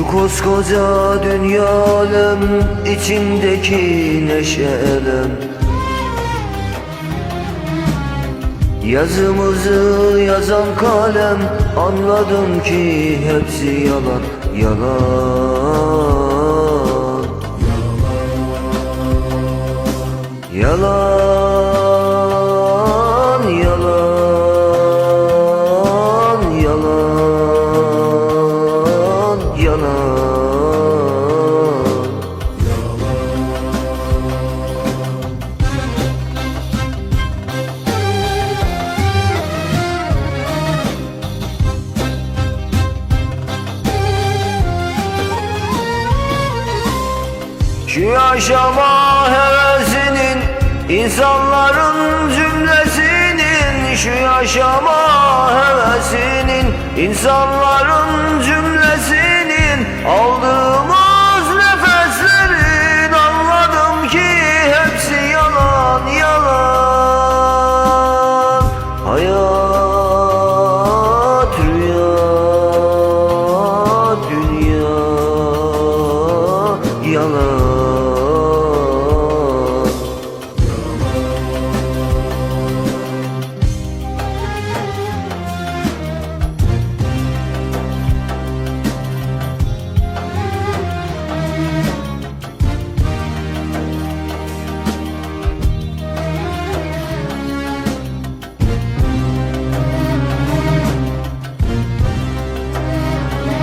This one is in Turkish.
koskoca dünya alem içindeki neşe elem Yazımızı yazan kalem Anladım ki hepsi yalan. Yalan. Yalan Şu yaşama hevesinin insanların cümlesinin Şu yaşama hevesinin insanların cümlesinin Aldığımız nefeslerin anladım ki hepsi yalan yalan. Hayat rüya dünya yalan